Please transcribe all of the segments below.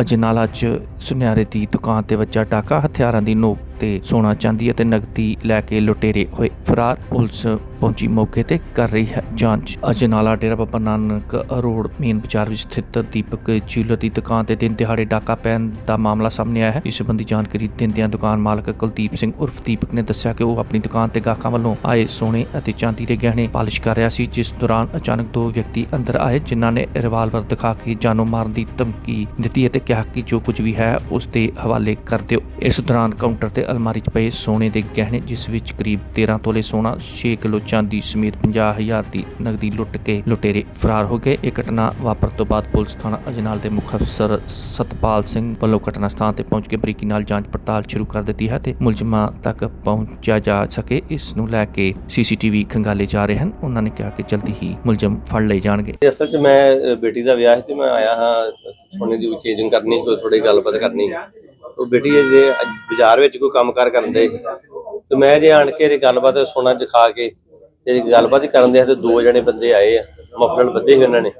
ਅਜਨਾਲਾ 'ਚ ਸੁਨਿਆਰੇ ਦੀ ਦੁਕਾਨ ਤੇ ਵੱਜਾ ਡਾਕਾ, ਹਥਿਆਰਾਂ ਦੀ ਨੋਕ ਤੇ ਸੋਨਾ ਚਾਂਦੀ ਅਤੇ ਨਗਦੀ ਲੈ ਕੇ ਲੁਟੇਰੇ ਹੋਏ। ਫਰਾਰ ਪੁਲਿਸ ਪਹੁੰਚੀ ਮੌਕੇ ਤੇ ਕਰ ਰਹੀ ਹੈ ਜਾਂਚ। ਅਜਨਾਲਾ ਡੇਰਾ ਬਾਬਾ ਨਾਨਕ ਰੋਡ ਮੇਨ ਬਾਜ਼ਾਰ ਵਿੱਚ ਸਥਿਤ ਦੀਪਕ ਜਿਊਲਰ ਦੀ ਦੁਕਾਨ ਤੇ ਦਿਨ ਦਿਹਾੜੇ ਡਾਕਾ ਪੈਣ ਦਾ ਮਾਮਲਾ ਸਾਹਮਣੇ ਆਇਆ ਹੈ। ਇਸ ਸੰਬੰਧੀ ਜਾਣਕਾਰੀ ਦਿੰਦਿਆਂ ਦੁਕਾਨ ਮਾਲਕ ਕੁਲਦੀਪ ਸਿੰਘ ਉਰਫ ਦੀਪਕ ਨੇ ਦੱਸਿਆ ਕਿ ਉਹ ਆਪਣੀ ਦੁਕਾਨ ਤੇ ਗਾਹਕਾਂ ਵੱਲੋਂ ਆਏ ਸੋਨੇ ਅਤੇ ਚਾਂਦੀ ਦੇ ਗਹਿਣੇ ਪਾਲਿਸ਼ ਕਰ ਰਿਹਾ ਸੀ, ਜਿਸ ਦੌਰਾਨ ਅਚਾਨਕ ਦੋ ਵਿਅਕਤੀ ਅੰਦਰ ਆਏ, ਜਿਨ੍ਹਾਂ ਨੇ ਰਿਵਾਲਵਰ ਦਿਖਾ ਕੇ ਜਾਨੋਂ ਮਾਰਨ ਦੀ ਧਮਕੀ ਦਿੱਤੀ ਅਤੇ ਕਿਹਾ ਕਿ ਜੋ ਕੁਝ ਵੀ ਹੈ, ਉਸ ਦੇ ਹਵਾਲੇ ਕਰ ਦਿਓ। ਇਸ ਦੌਰਾਨ ਕਾਊਂਟਰ ਤੇ ਅਲਮਾਰੀ 'ਚ ਪਏ ਸੋਨੇ ਦੇ ਗਹਿਣੇ, ਜਿਸ ਵਿੱਚ ਕਰੀਬ 13 ਤੋਲੇ ਸੋਨਾ 6 ਕਿਲੋ ਚਾਂਦੀ ਸਮੇਤ 50000 ਦੀ ਨਗਦੀ ਲੁੱਟ ਕੇ ਲੁਟੇਰੇ ਫਰਾਰ ਹੋ ਗਏ। ਇਹ ਘਟਨਾ ਵਾਪਰਨ ਤੋਂ ਬਾਅਦ ਪੁਲਿਸ ਥਾਣਾ ਅਜਨਾਲ ਦੇ ਮੁਖ ਅਫਸਰ ਸਤਪਾਲ ਸਿੰਘ ਵੱਲੋਂ ਘਟਨਾ ਸਥਾਨ ਤੇ ਪਹੁੰਚ ਕੇ ਬਰੀਕੀ ਨਾਲ ਜਾਂਚ ਪੜਤਾਲ ਸ਼ੁਰੂ ਕਰ ਦਿੱਤੀ ਹੈ ਤੇ ਮੁਲਜ਼ਮਾਂ ਤੱਕ ਪਹੁੰਚਿਆ ਜਾ ਸਕੇ। ਇਸ ਨੂੰ ਲੈ ਕੇ ਸੀਸੀਟੀਵੀ ਖੰਗਾਲੇ ਜਾ ਰਹੇ ਹਨ। ਉਹਨਾਂ ਨੇ ਕਿਹਾ ਕਿ ਜਲਦੀ ਹੀ ਮੁਲਜ਼ਮ ਫੜ ਲਏ ਜਾਣਗੇ। ਅਸਲ 'ਚ ਮੈਂ ਬੇਟੀ ਦਾ ਵਿਆਹ ਸੀ ਤੇ ਮੈਂ ਆਇਆ ਹਾਂ, ਸੋਨੇ ਦੀ ਚੇਂਜਿੰਗ ਕਰਨੀ ਕੋਈ ਥੋੜੀ ਗੱਲਬਾਤ ਕਰਨੀ। ਉਹ ਬੇਟੀ ਜੇ ਅੱਜ ਬਾਜ਼ਾਰ ਵਿੱਚ ਕੋਈ ਕੰਮਕਾਰ ਕਰਨ ਦੇ, ਤੇ ਮੈਂ ਜੇ ਆਣ ਕੇ ਇਹ ਗੱਲਬਾਤ ਸੋਨਾ ਦਿਖਾ ਕੇ ਤੇ ਗੱਲਬਾਤ ਕਰਨ ਦੇ ਤੇ ਦੋ ਜਣੇ ਬੰਦੇ ਆਏ ਆ ਮਫਲਰ ਬੱਧੇ ਸੀ ਉਹਨਾਂ ਨੇ।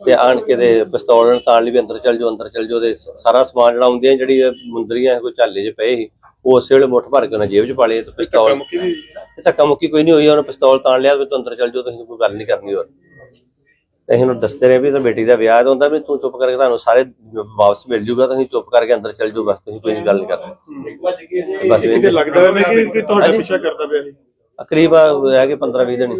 ਤੇ ਆਣ ਕੇ ਤੇ ਪਿਸਤੌਲ ਨਾਲ ਤਾਣ ਲਈ ਵੀ ਅੰਦਰ ਚੱਲ ਜਾਓ ਅੰਦਰ ਚੱਲ ਜਾਓ ਤੇ ਸ- ਸਾਰਾ ਸਮਾਨ ਜਿਹੜਾ ਆਉਂਦੀਆਂ ਜਿਹੜੀ ਇਹ ਮੁੰਦਰੀਆਂ ਕੋਈ ਝਾਲੇ 'ਚ ਪਏ ਸੀ ਉਹ ਉਸੇ ਵੇਲੇ ਮੁੱਠ ਭਰ ਕੇ ਉਹਨਾਂ ਜੇਬ 'ਚ ਪਾ ਲਏ ਤੇ ਪਿਸਤੌਲ। ਧੱਕਾ ਮੁੱਕੀ ਕੋਈ ਨਹੀਂ ਹੋਈ ਉਹਨੇ ਪਿਸਤੌਲ ਤਾਣ ਲਿਆ ਵੀ ਤੂੰ ਅੰਦਰ ਚੱਲ ਜਾਓ ਤੁਸੀਂ ਕੋਈ ਗੱਲ ਨਹੀਂ ਕਰਨੀ ਹੋਰ। ਤੇ ਅਸੀਂ ਉਹਨੂੰ ਦੱਸਦੇ ਰਹੇ ਵੀ ਤੇ ਬੇਟੀ ਦਾ ਵਿਆਹ ਹੈ ਤਾਂ ਹੁੰਦਾ ਵੀ ਤੂੰ ਚੁੱਪ ਕਰਕੇ ਤੁਹਾਨੂੰ ਸਾਰੇ ਵਾਪਸ ਮਿਲ ਜੂਗਾ ਤੁਸੀਂ ਚੁੱਪ ਕਰਕੇ ਅੰਦਰ ਚੱਲ ਜਾਓ ਬਸ ਤੁਸੀਂ ਕੋਈ ਗੱਲ ਨਹੀਂ ਕਰਨੀ। ਬਸ ਇਹ- ਲੱਗਦਾ ਹੈ ਕਿ ਤੁਹਾਡਾ ਪਿੱਛਾ ਕਰਦਾ ਪਿਆ ਇਹ ਕਰੀਬ ਰਹਿ ਗਏ 15 20 ਦਿਨ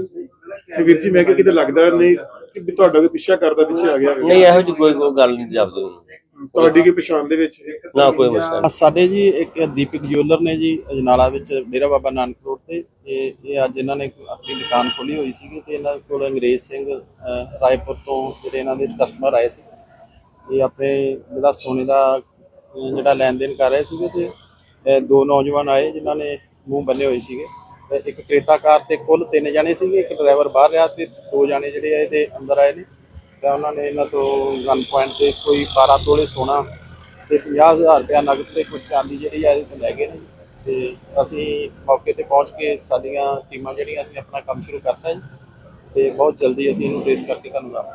ਵੀਰ ਜੀ ਮੈਂ ਕਿਹਾ ਕਿਤੇ ਲੱਗਦਾ ਨਹੀਂ ਕਿ ਵੀ ਤੁਹਾਡਾ ਕੋਈ ਪਿੱਛਾ ਕਰਦਾ ਪਿੱਛੇ ਆ ਗਿਆ ਨਹੀਂ ਇਹੋ ਜਿਹੀ ਕੋਈ ਕੋਈ ਗੱਲ ਨਹੀਂ ਜਾਪਦੀ ਮੈਨੂੰ ਤੁਹਾਡੀ ਕੀ ਪਛਾਣ ਦੇ ਵਿੱਚ? ਨਾ ਕੋਈ ਮੁਸ਼ਕਲ ਸਾਡੇ ਜੀ ਇੱਕ ਦੀਪਕ ਜਿਊਲਰ ਨੇ ਜੀ ਅਜਨਾਲਾ ਵਿੱਚ ਡੇਰਾ ਬਾਬਾ ਨਾਨਕ ਰੋਡ ਤੇ ਤੇ ਇਹ ਅੱਜ ਇਹਨਾਂ ਨੇ ਆਪਣੀ ਦੁਕਾਨ ਖੋਲੀ ਹੋਈ ਸੀਗੀ ਤੇ ਇਹਨਾਂ ਕੋਲ ਅੰਗਰੇਜ਼ ਸਿੰਘ ਰਾਏਪੁਰ ਤੋਂ ਜਿਹੜੇ ਇਹਨਾਂ ਦੇ ਕਸਟਮਰ ਆਏ ਸੀ। ਇਹ ਆਪਣੇ ਜਿਹੜਾ ਸੋਨੇ ਦਾ ਜਿਹੜਾ ਲੈਣ ਦੇਣ ਕਰ ਰਹੇ ਸੀਗੇ ਤੇ ਦੋ ਨੌਜਵਾਨ ਆਏ ਜਿਨ੍ਹਾਂ ਨੇ ਮੂੰਹ ਬੰਨੇ ਹੋਏ ਸੀਗੇ। ਇੱਕ ਕ੍ਰੇਟਾ ਕਾਰ ਤੇ ਕੁੱਲ ਤਿੰਨ ਜਣੇ ਸੀਗੇ, ਇੱਕ ਡਰਾਈਵਰ ਬਾਹਰ ਰਿਹਾ ਤੇ ਦੋ ਜਣੇ ਜਿਹੜੇ ਆ ਇਹਦੇ ਅੰਦਰ ਆਏ ਨੇ। ਤਾਂ ਉਹਨਾਂ ਨੇ ਇਹਨਾਂ ਤੋਂ ਗਨ ਪੁਆਇੰਟ ਤੇ ਕੋਈ 12 ਤੋਲੇ ਸੋਨਾ ਤੇ 50000 ਰੁਪਇਆ ਨਗਦ ਤੇ ਕੁਝ ਚਾਂਦੀ ਜਿਹੜੀ ਆ ਇਹ ਲੈ ਗਏ ਨੇ। ਤੇ ਅਸੀਂ ਮੌਕੇ ਤੇ ਪਹੁੰਚ ਕੇ ਸਾਡੀਆਂ ਟੀਮਾਂ ਜਿਹੜੀਆਂ, ਅਸੀਂ ਆਪਣਾ ਕੰਮ ਸ਼ੁਰੂ ਕਰਤਾ ਜੀ। ਤੇ ਬਹੁਤ ਜਲਦੀ ਅਸੀਂ ਇਹਨੂੰ ਟ੍ਰੇਸ ਕਰਕੇ ਤੁਹਾਨੂੰ ਦੱਸ